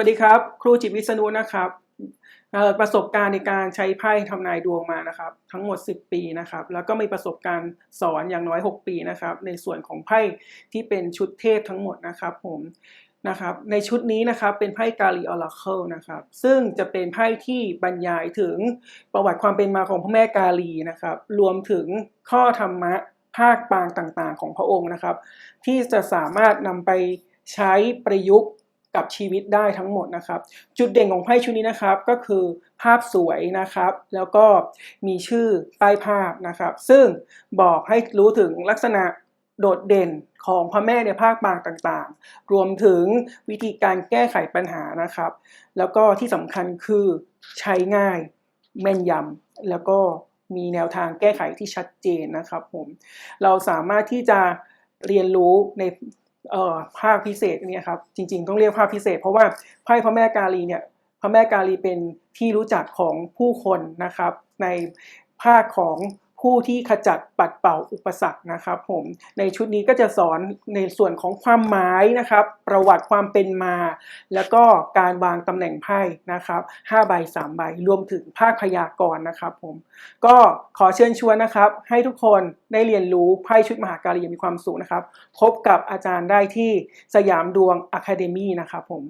วัสดีครับ ครูจิตวิษณุนะครับประสบการณ์ในการใช้ไพ่ทำนายดวงมานะครับ ทั้งหมด 10 ปีนะครับ แล้วก็มีประสบการณ์สอนอย่างน้อย 6 ปีนะครับ ในส่วนของไพ่ที่เป็นชุดเทพทั้งหมดนะครับ ผมนะครับ ในชุดนี้นะครับเป็นไพ่กาลีออราเคิลนะครับ ซึ่งจะเป็นไพ่ที่บรรยายถึงประวัติความเป็นมาของพระแม่กาลีนะครับ รวมถึงข้อธรรมะภาคปางต่างๆ ของพระองค์นะครับ ที่จะสามารถนำไปใช้ประยุกต์ กับชีวิตได้ทั้งหมดนะครับ จุดเด่นของไพ่ชุดนี้นะครับก็คือภาพสวยนะครับ แล้วก็มีชื่อใต้ภาพนะครับ ซึ่งบอกให้รู้ถึงลักษณะโดดเด่นของพระแม่ในภาคบางต่างๆ รวมถึงวิธีการแก้ไขปัญหานะครับ แล้วก็ที่สำคัญคือใช้ง่ายแม่นยำแล้วก็มีแนวทางแก้ไขที่ชัดเจนนะครับผม เราสามารถที่จะเรียนรู้ใน ภาคพิเศษเนี่ยครับจริงๆ ต้องเรียกภาคพิเศษ เพราะว่าไพ่พระแม่กาลีเนี่ยพระแม่กาลีเป็นที่รู้จักของผู้คนนะครับ ในภาคของ ผู้ที่ขจัดปัดเป่าอุปสรรคนะครับผมในชุดนี้ก็จะสอนในส่วนของความหมายนะครับ ประวัติความเป็นมา แล้วก็การวางตำแหน่งไพ่นะครับ5ใบ3ใบรวมถึงภาคพยากรณ์นะครับผมก็ขอเชิญชวนนะครับ ให้ทุกคนได้เรียนรู้ไพ่ชุดมหาการีอย่างมีความสุขนะครับ พบกับอาจารย์ได้ที่สยามดวงอะคาเดมี่นะครับผม